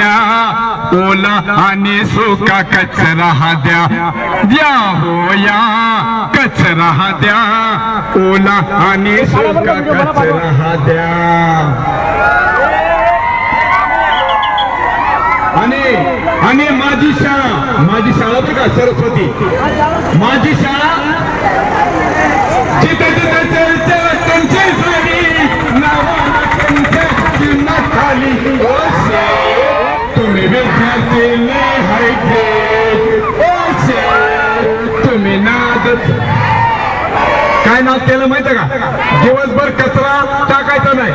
द्या ओला आणि सुका कचरा हा द्या द्या होया कचरा हा द्या ओला आणि सुका कचरा हा द्या आणि आणि माझी शाळा माझी शाळा होती का सरस्वती माझी शाळा जिथे जिथे चर्चेल तुमची झाली नावाला तुमच्या जीवनात खाली तुम्ही विद्यार्थी तुम्ही नाद. काय नाद केलं माहितीये का? दिवसभर कचरा टाकायचा नाही.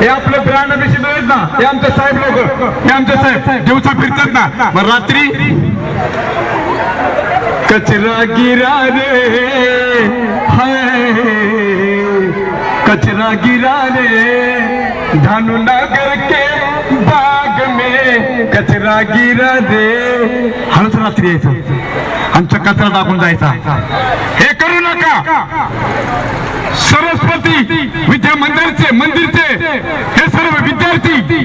हे आपलं ब्रँड अभिषेक आहेत ना हे आमचे साहेब लोक. हे आमचे साहेब दिवसा फिरतात ना. मग रात्री कचरा गिरा रे. हाय. कचरा गिरा रे. धानु नगर के बाग में कचरा गिरा दे। हळूच रात्री यायचं. आमचा कचरा टाकून जायचा. हे करू नका. सरस्वती विद्या मंदिरचे मंदिरचे हे सर्व विद्यार्थी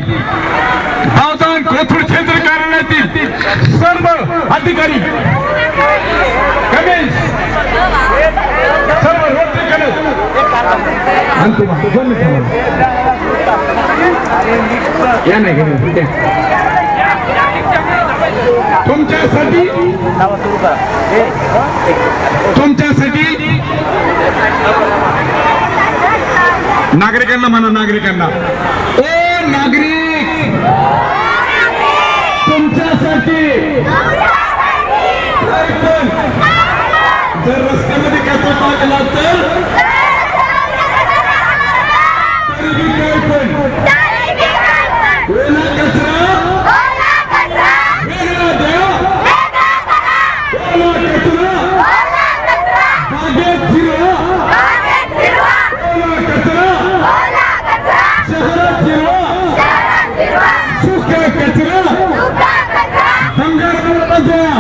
गावदान कोथरूड क्षेत्र कार्यालयातील सर्व अधिकारी कमेश सर्व रोटरीकडे अंतिम दोन मिनिटं. या नाही घेणे ठीक आहे. तुमच्यासाठी तुमच्यासाठी नागरिकांना म्हणा नागरिकांना ओ नागरिक तुमच्यासाठी जर रस्त्यामध्ये कसं टाकला तर तरीही काय पण ओला कचरा वेगळा द्या ओला कचरा बागेत फिरवा ओला कचरा शहरात फिरवा सुका कचरा भंगारवाला द्या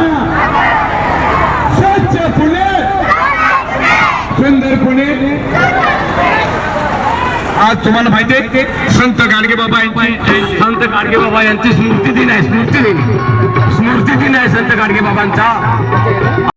स्वच्छ पुणे सुंदर पुणे आज तुम्हाला माहिती आहे संत गाडगे बाबा यांची संत गाडगे बाबा यांची स्मृती दिन आहे स्मृती दिन. स्मृती दिन आहे संत गाडगे बाबांचा.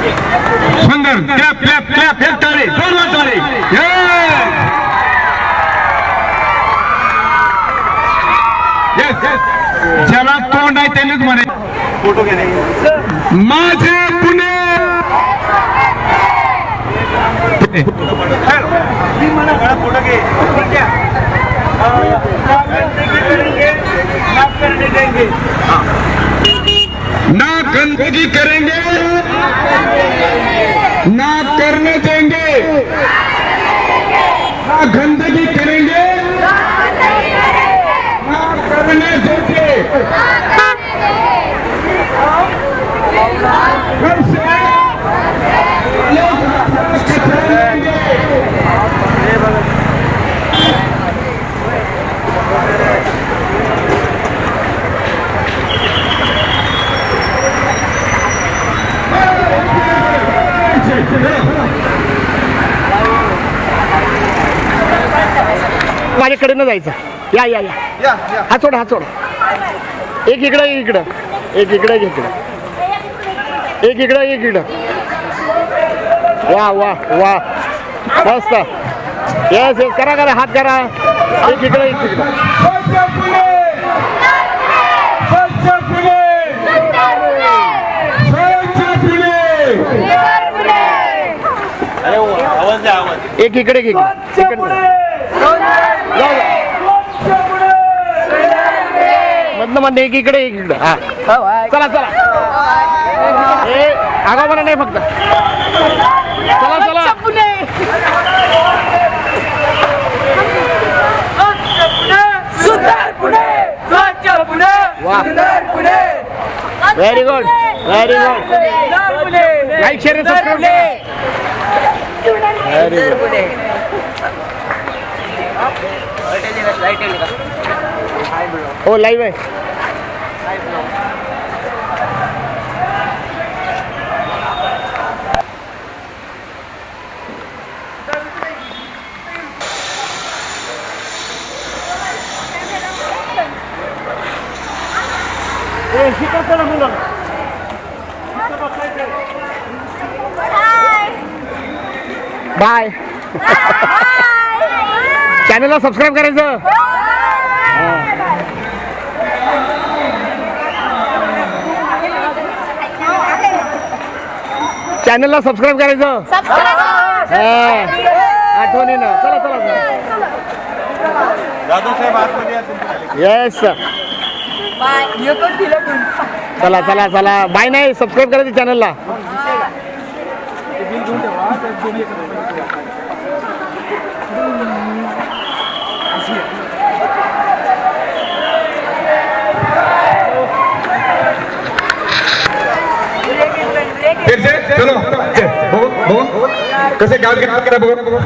सुंदर क्लॅप क्लॅप क्लॅप एक टाळे दोन वर टाळे ज्याला तोंड आहे त्यानेच म्हणे. फोटो घेणे माझे पुणे फोटो घे ना गंदगी करेंगे ना करने देंगे। ना गंदगी करेंगे ना करने देंगे घर से लोग कचरा लेंगे माझ्याकडे न जायचं. या या या. हात सोड हात सोड. एक इकडं एक इकडं. एक इकडं एक इकडं. एक इकडं एक इकडं. वा वा वा. मस्त. येस येस करा करा. हात करा. एक इकडं एक इकडं. एक इकडे एक इकडे. मधनं मधनं एक इकडे एक इकडे. हा. चला चला. ए आगावपणा नाही फक्त. चला चला. Very good very good like share subscribe very good हो लाईव्ह आहे. बाय. चॅनलला सबस्क्राईब करायचं. चॅनलला सबस्क्राईब करायचं. हा. आठवणीनं. चला चला येस चला चला चला. बाय नाही सबस्क्राईब करायचं चॅनलला फिर से चलो बघू बघू कसे गाव घेतलं करा बघू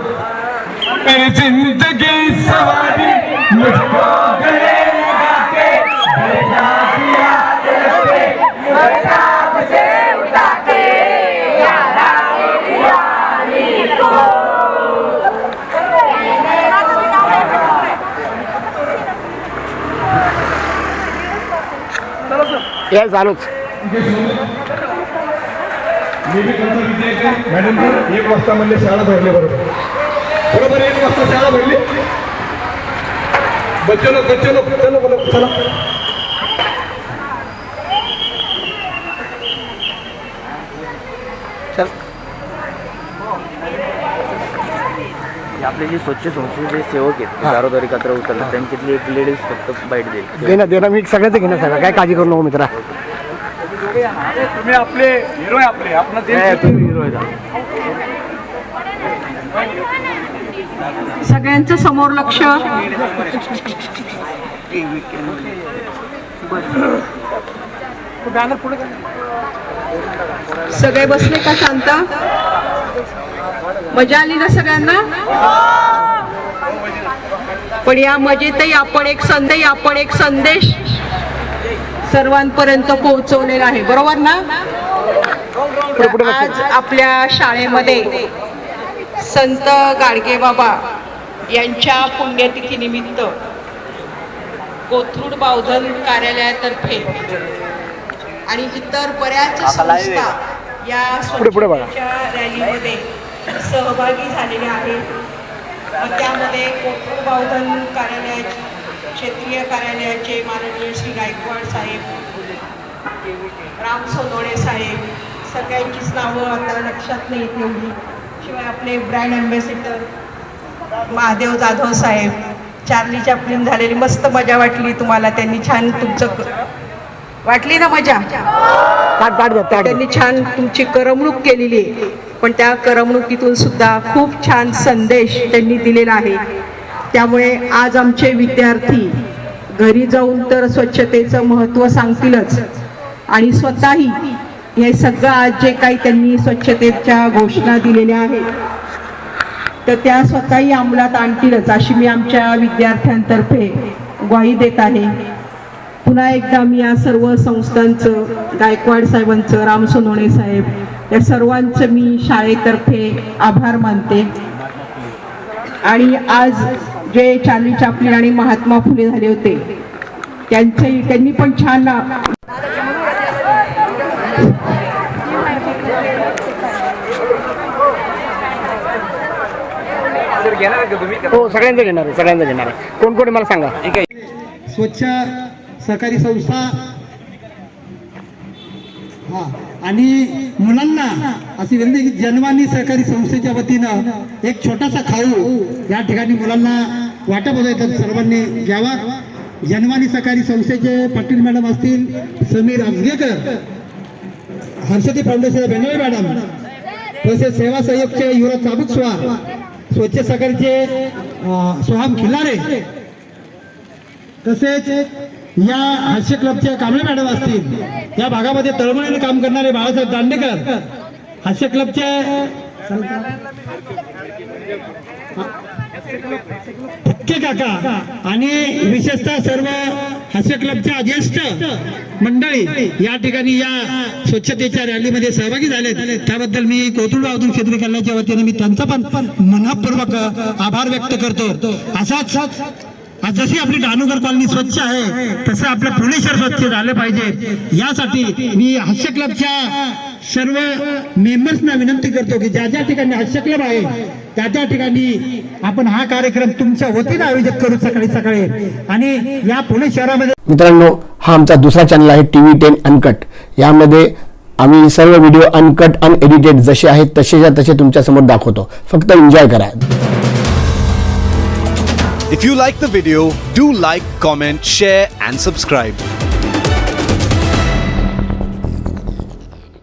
मेरी जिंदगी सवारी मुझको गले लगा के भेजा दिया तेरे किताब से उठा के यारा को चालूच मी बी तुमचा विद्यार्थी आहे. मॅडम जी, एक वाजता म्हणले शाळा भरली बरोबर. बरोबर एक वाजता शाळा भरली. बच्चो बच्चो चलो बोलो चला. आपले जे स्वच्छ संस्थेचे सेवक आहेत दारोदारी कचरा उचलतात त्यांच्यातली एक लेडीज़ फक्त बाईट देईल. दे ना दे ना मी सगळ्याच घेणं सगळं. काय काळजी करू नको मित्रा. तुम्ही आपले हिरो आहे आपले. आपण तुम्ही हिरो आहे सगळ्यांचं समोर लक्ष. सगळे बसले का शांत? मजा आली ना सगळ्यांना? पण या मजेतही आपण एक संदेश आपण एक संदेश. सर्वांपर्यंत पोहोचवलेला आहे. बरोबर ना? आज आपल्या शाळेमध्ये संत गाडगे बाबा यांच्या पुण्यतिथीनिमित्त कोथरूड बावधन कार्यालयातर्फे आणि इतर बऱ्याच संस्था या. स्वच्छतेच्या रॅलीमध्ये सहभागी झालेल्या आहेत. त्यामध्ये कोथरूड बावधन कार्यालयाचे क्षेत्रीय कार्यालयाचे माननीय श्री गायकवाड साहेब राम सोनवणे साहेब सगळ्यांचीच नावं आता लक्षात नाही एवढी. शिवाय आपले ब्रँड अँबॅसिडर महादेव जाधव साहेब चार्ली चॅपलिन झालेली मस्त मजा वाटली तुम्हाला त्यांनी छान तुमचं वाटली ना मजा. त्यांनी छान तुमची करमणूक केलेली आहे. पण त्या करमणुकीतून सुद्धा खूप छान संदेश त्यांनी दिलेला आहे. त्यामुळे आज आमचे विद्यार्थी घरी जाऊन तर स्वच्छतेचं महत्त्व सांगतीलच. आणि स्वतःही हे सगळं आज जे काही त्यांनी स्वच्छतेच्या घोषणा दिलेल्या आहेत तर त्या स्वतःही अंमलात आणतीलच अशी मी आमच्या विद्यार्थ्यांतर्फे ग्वाही देत आहे. पुन्हा एकदा मी या सर्व संस्थांचं गायकवाड साहेबांचं राम सोनवणे साहेब या सर्वांचं मी शाळेतर्फे आभार मानते. आणि आज जे चार्ली चापलिन आणि महात्मा फुले झाले होते त्यांचे त्यांनी पण छान हो सगळ्यांचं घेणार आहे सगळ्यांचं घेणार आहे. कोण कोण मला सांगा. स्वच्छ सहकारी संस्था. हा आणि मुलांना अशी विनंती की जनवानी सहकारी संस्थेच्या वतीनं एक छोटासा खाऊ या ठिकाणी मुलांना वाटप होत आहे तर सर्वांनी. घ्यावा. जनवानी सहकारी संस्थेचे पाटील मॅडम असतील समीर अजगेकर हर्षदी फाउंडेशनचे बेनवे मॅडम तसेच सेवा सहयोगचे युवराज चाबुक स्वार स्वच्छ सहकारीचे सोहम खिल्लारे तसेच या हास्य क्लबच्या कांबळे मॅडम असतील या भागामध्ये तळमळीने काम करणारे बाळासाहेब दांडेकर हास्य क्लबचे ओके काका? आणि विशेषतः सर्व हास्य क्लबच्या ज्येष्ठ मंडळी या ठिकाणी या स्वच्छतेच्या रॅलीमध्ये सहभागी झालेत. त्याबद्दल मी कोथरूड क्षेत्रीय कल्याणाच्या वतीने मी त्यांचा पण मनपूर्वक आभार व्यक्त करतो. असाच आज जशी आपली डानुगर कॉलनी स्वच्छ आहे तसं आपलं पुणे शहर स्वच्छ झालं पाहिजे. यासाठी मी हास्य क्लबच्या सर्व मेंबर्सना विनंती करतो की ज्या ज्या ठिकाणी हास्य क्लब आहे त्या त्या ठिकाणी आपण हा कार्यक्रम तुमच्या वतीनं आयोजित करू सकाळी सकाळी. आणि या पुणे शहरामध्ये मित्रांनो हा आमचा दुसरा चॅनल आहे टी व्ही टेन अनकट. यामध्ये आम्ही सर्व व्हिडिओ अनकट अनएडिटेड जसे आहेत तसेच्या तसे तुमच्यासमोर दाखवतो. फक्त एन्जॉय करा. If you like the video, do like, comment, share, and subscribe.